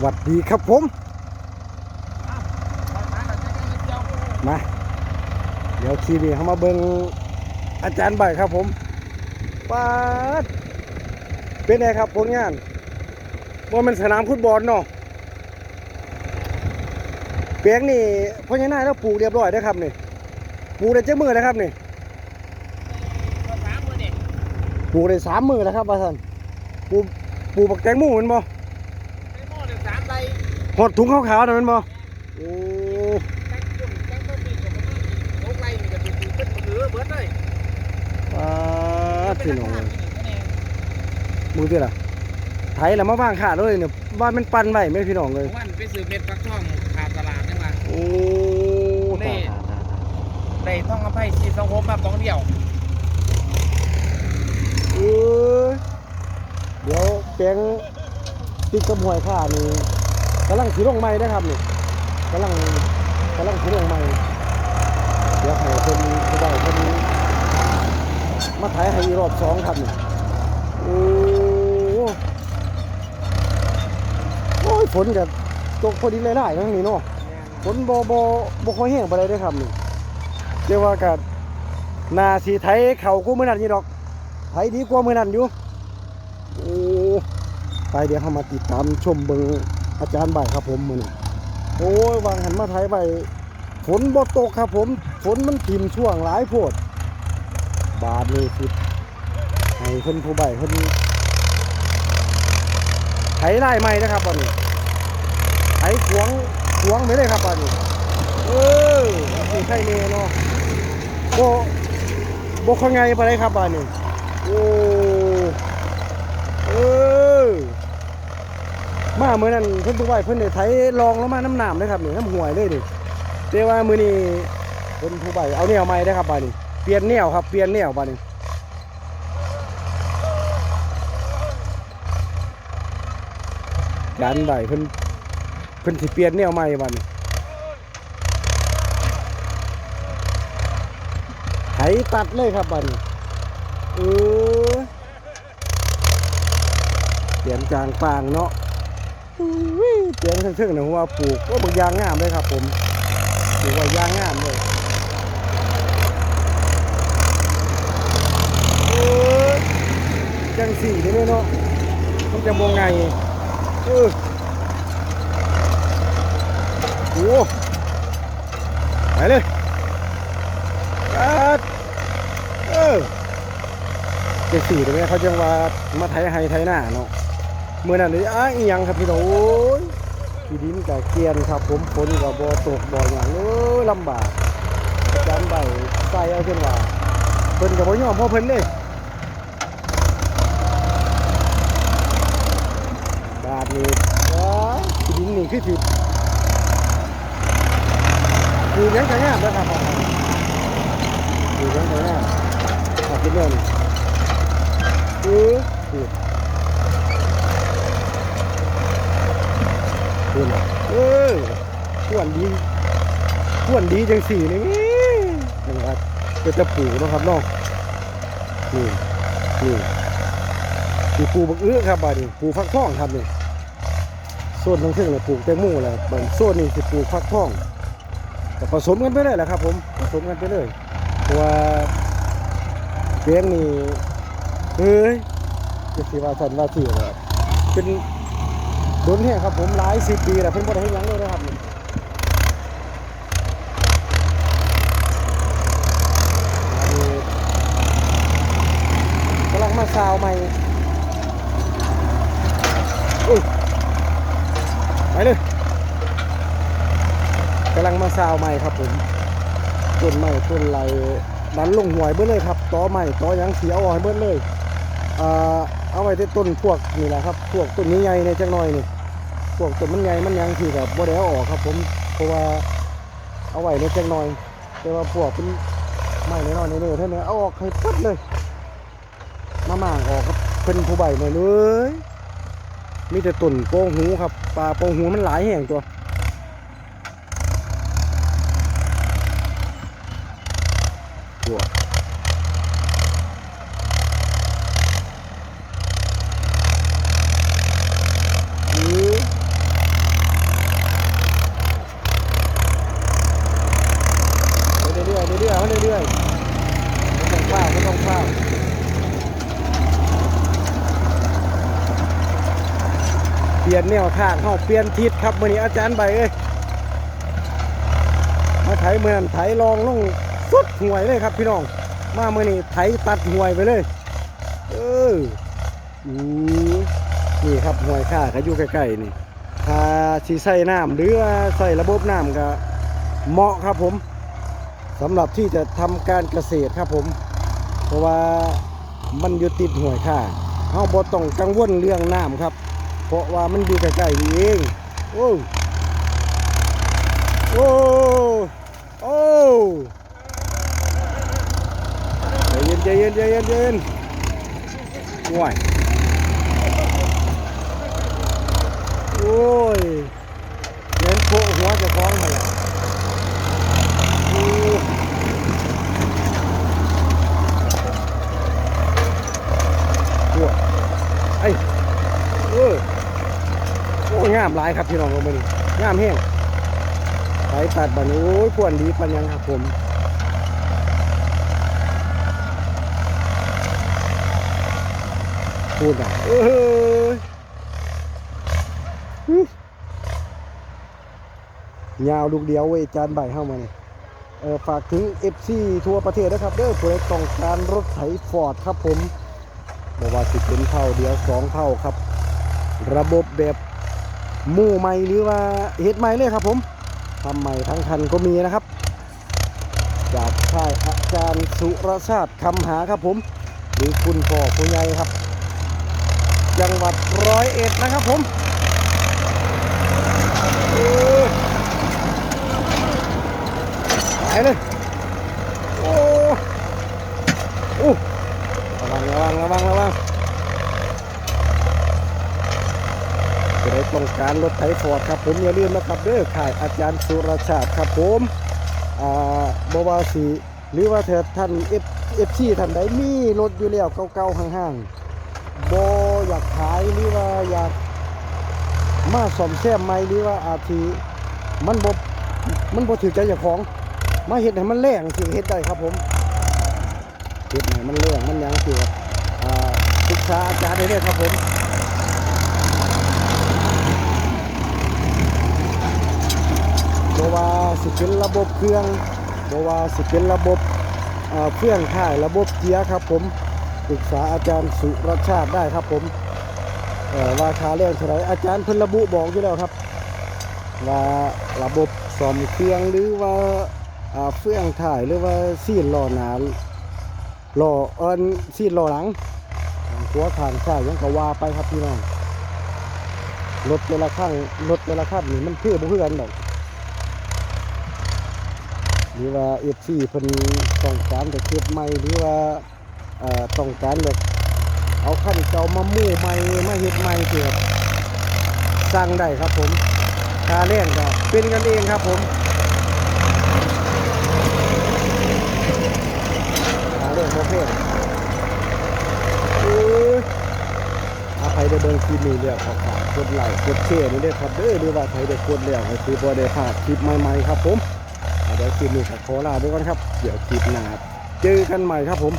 หวัดดีครับผม มา เดี๋ยวทีนี้เขามาเบิงอาจารย์ใบครับผมป้าดเป็นไงครับผลงานว่ามันสนามฟุตบอลเนาะเปียงนี่พ่อใหญ่นายแล้วปลูกเรียบร้อยนะครับนี่ปลูกได้เจ้ามือนะครับนี่ปลูกได้สามมือนะครับว่าสันปลูกปลูกบักแตงโมแมันบ่ หดถุงขาวๆนั่นแมันบ่โอ้ป้าดพี่น้องมือที่ละไถแล้วมาว่างขาดเลยเนี่ยว่ามันปั่นไว้ไหม่พี่น้องเลย วันไปซื้อเม็ดฟักทองขาดตลาดนี่มาโอ้นี่ตายตายตายได้ท่องกระไพ่ชีสองหกมาบ้องเดียว เออเดี๋ยวแปลงติดกระหวยข้านี่ กำลังสีลงไม้นะครับนี่กำลังกำลังสีลงไม้เดี๋ยวให้คนผู้ได้คนมาถ่ายให้รอบสองครับนี่โอ้โอ้ยฝนกับตกพอดีเลยได้ทั้งนี้เนาะฝนบ่บ่บ่ค่อยแห้งไปานใดเด้ครับนี่เรียกว่าก็นาสีไทยเข่ากูมือนั้นอยู่ดอกไทยดีกว่ามือนันอยู่โอ้ไปเดี๋ยวเฮามาติดตามชมเบิง อาจารย์ใบครับผมมือนี้โอ้ยวางหันมาไทยไปฝนบ่ตกครับผมฝนมันทิ่มช่วงหลายโพด บาดนี่คือให้เพิ่นผู้ใบเพิ่นไถไล่ใหม่นะครับตอนนี้ไถขวงขวงไม่ได้ครับบ้านนี้เออนี่ใช่เมเนาะโบโบเขาไงไปเลยครับบ้านนี้โอ้อ มาเมื่อนั้นเพิ่นผู้ไหวเพิ่นได้ไถลองลงมาน้ำหนามเลยครับนี่น้ำห่วยเลยนี่แต่ว่ามือนี้เพิ่นผู้ไหวเอาแนวใหม่ได้ครับบ้านนี้เปลี่ยนแนวครับเปลี่ยนแนวบ้านนี้ดันใบเพิ่นเพิ่นสิเปลี่ยนแนวใหม่บัดนไถตัดเลยครับบัดนเออเปลี่ยนจางปางเนาะ เปลี่ยนเทึ่งๆนะว่าปลูกก็บางยางงามเลยครับ ผมปลูกว่ายางงามเลยเออจังสี่ได้ไหมเนาะมันจะมองไงเออโอ้ไปเลยปัดเออเจ็ดสี่ตรงนี้เขาจังว่ามาไทยไฮไทยหน้าเนาะ เมื่อนั้นเลยอ้างอีหยังครับพี่น้องโอ้ยที่ดินกับเกียนครับ ผมฝนกับบ่อตกบ่ออย่างเอ้ยลำบากจำใบใส่เอาเช่นว่าเพิ่นกับบ่ยอมพ่อเพิ่นเลยบาทนี้ว้ายที่ดินนี่คือถือคือเลี้ยงไก่งามนะครับคือเลี้ยงไก่งามขอบคุณเลยคือคือ คือเออขวนดีขวนดีจังสี่นี่นะครับก็จะปลูกนะครับน้องนี่นี่คือปลูกบักเอื้อครับบาดนี้ปลูกฟักทองครับนี่โซนทั้งเส้นเลยปลูกแตงโมแหละบางโซนนี่คือปลูกฟักทองก็ผสมกันไปเลยแหละครับ ผมผสมกันไปเลยเพราะว่าเลี้ยงนี่เอ้ยจะสิว่าสันว่าสี่เลยเป็น ดนแห้งครับผมหลายสิบปีแล้วเพิ่นบ่ได้ให้ยังเลยนะครับกำลังมาซาวใหม่อุ้ยไปเลยกำลังมาซาวใหม่ครับผมต้นไม้ต้นไรดันลงหวยเบิดเลยครับตอใหม่ตอยังเสียอาไว้เบิดเลยอ่าเอาไว้ที่ต้นพวกนี่แหละครับ พวกต้นใหญ่ในจังหน่อยนี่ พวกต้นมันใหญ่มันยังคือแบบบ่ได้เอาออกครับ ผมเพราะว่าเอาไว้ในจังหน่อย แต่ว่าพวกเป็นไม่แน้อยๆนี่เท่านี้เอาออกให้ปั๊บเลย มาหมางออกครับเป็นผู้ใบหน่อยเลยมีแต่ตุ่นโป้งหูครับปลาโป้งหูมันหลายแห่งตัวอือ ลี่ยน แนวทางเฮาเปลี่ยนทิศครับมื้อนี้อาจารย์ใบเอ้ยมาไถเมือนไถลองลงสุดห่วยเลยครับพี่น้อง มามื้อนี้ไถตัดห่วยไปเลย เอออือนี่ครับห่วยค่าก็อยู่ใกล้ๆนี่ถ้าสิใส่น้ำหรือใส่ระบบน้ำก็เหมาะครับผมสำหรับที่จะทำการเกษตรครับผม เพราะว่ามันอยู่ติดห่วยค่าเฮาบ่ต้องกังวลเรื่องน้ำครับ เพราะว่ามันอยู่ใกล้ๆนี่เองโอ้โอ้โอ้ใจเย็นใจเย็นใจเย็นใจเย็นห่วยโอ้ยเน้นโคหัวจะคล้องมาแล้วโอ้ห่วยไอ้เออโอ้ยงามหลายครับพี่น้องลงมาดิงามแห้งไปตัดบันโอ้ยควรดีปันยังครับผมพูดอะเอ้ยหึยาวลูกเดียวเวจานใบเข้ามาเนี่ยเออฝากถึง FC ทั่วประเทศนะครับเด้อเพื่อต้องการรถไถฟอร์ดครับผมบอกว่าสิเป็นเท่าเดียวสองเท่าครับ ระบบแบบ หมู่ใหม่หรือว่าเฮ็ดใหม่เลยครับผมทำใหม่ทั้งคันก็มีนะครับ จากค่ายอาจารย์สุรชาติคำหาครับผม หรือคุณพ่อผู้ใหญ่ครับ จังหวัดร้อยเอ็ดนะครับผมไปเลยโอ้โอ้ระวังระวังระวังระวังจะได้ ต้องการรถไถฟอร์ดครับผมอย่าลืมนะครับเด้อข่ายอาจารย์สุรชาติครับผมอ่าบวาสีหรือว่าเธอท่านเอฟเอฟซีท่านใดมีรถอยู่แล้วเก่าๆห่างๆบอยากขายหรือว่าอยากมาซ่อมแซมใหม่หรือว่าอาทีมันบ่มันบ่ถือใจเจ้าของ มาเฮ็ดให้มันแรงสิเฮ็ดได้ครับผมเฮ็ดให้มันแรงมันยังสิครับอ่าศึกษาอาจารย์ได้เลยครับผม บว่าสิเป็นระบบเครื่องบว่าสิเป็นระบบเครื่องถ่ายระบบเกียร์ครับผมปรึกษาอาจารย์สุรชาติได้ครับผมว่าคาเรื่องเท่าไรอาจารย์เพิ่นระบุบอกอยู่แล้วครับ ว่าระบบซ่อมเครื่องหรือว่าเฟื่องถ่ายหรือว่าซีนล้อหนาหล้อเอินซีนล้อหลังหัวขานซ้ายยังก็ว่าไปครับพี่น้องรถแต่ละข้างรถแต่ละคันนี่มันคือบ่คือกันดอก หรือว่า FC เพิ่นต้องการจะเก็บใหม่หรือว่าต้องการแบบเอาขั้นเก่ามามู่ใหม่มาเฮ็ดใหม่เกี่ยวกับสร้างได้ครับผมค่าแรงก็เป็นกันเองครับผมคาแรงประเภทเอ้ยถ้าใครได้เบิ่งคลิปนี้แล้วขอฝากกดไลค์กดแชร์นี่ด้วยครับเด้อหรือว่าใครได้กดแล้วก็คือบ่ได้พลาดคลิปใหม่ๆครับผม เดี๋ยวคลิปนี้ขอลาไปก่อนครับ เดี๋ยวคลิปหน้าเจอกันใหม่ครับผม